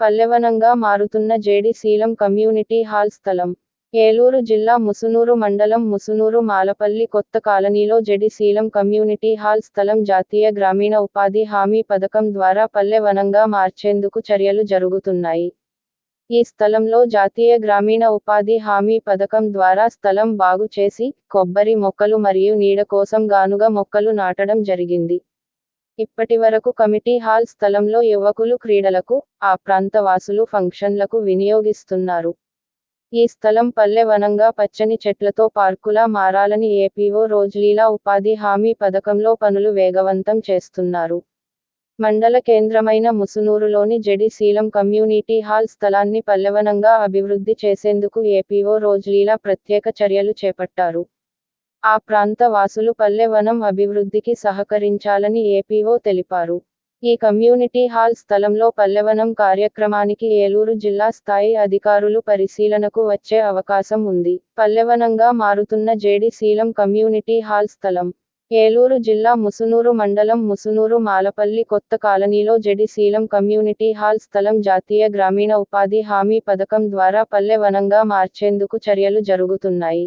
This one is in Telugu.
పల్లెవనంగా మారుతున్న జేడిశీలం కమ్యూనిటీ హాల్ స్థలం. ఏలూరు జిల్లా ముసునూరు మండలం ముసునూరు మాలపల్లి కొత్త కాలనీలో జడిశీలం కమ్యూనిటీ హాల్ స్థలం జాతీయ గ్రామీణ ఉపాధి హామీ పథకం ద్వారా పల్లెవనంగా మార్చేందుకు చర్యలు జరుగుతున్నాయి. ఈ స్థలంలో జాతీయ గ్రామీణ ఉపాధి హామీ పథకం ద్వారా స్థలం బాగు చేసి కొబ్బరి మొక్కలు మరియు నీడ కోసం గానుగ మొక్కలు నాటడం జరిగింది. ఇప్పటి వరకు కమిటీ హాల్ స్థలంలో యువకులు క్రీడలకు ఆ ప్రాంత వాసులు ఫంక్షన్లకు వినియోగిస్తున్నారు. ఈ స్థలం పల్లె వనంగా పచ్చని చెట్లతో పార్కులా మారాలని ఏపీఓ రోజులీలా ఉపాధి హామీ పథకంలో పనులు వేగవంతం చేస్తున్నారు. మండల కేంద్రమైన ముసునూరులోని జడిశీలం కమ్యూనిటీ హాల్ స్థలాన్ని పల్లెవనంగా అభివృద్ధి చేసేందుకు ఏపీఓ రోజులీలా ప్రత్యేక చర్యలు చేపట్టారు. ఆ ప్రాంత వాసులు పల్లెవనం అభివృద్ధికి సహకరించాలని ఏపీఓ తెలిపారు. ఈ కమ్యూనిటీ హాల్ స్థలంలో పల్లెవనం కార్యక్రమానికి ఏలూరు జిల్లా స్థాయి అధికారులు పరిశీలనకు వచ్చే అవకాశం ఉంది. పల్లెవనంగా మారుతున్న జేడిశీలం కమ్యూనిటీ హాల్ స్థలం. ఏలూరు జిల్లా ముసునూరు మండలం ముసునూరు మాలపల్లి కొత్త కాలనీలో జడిశీలం కమ్యూనిటీ హాల్ స్థలం జాతీయ గ్రామీణ ఉపాధి హామీ పథకం ద్వారా పల్లె వనంగా మార్చేందుకు చర్యలు జరుగుతున్నాయి.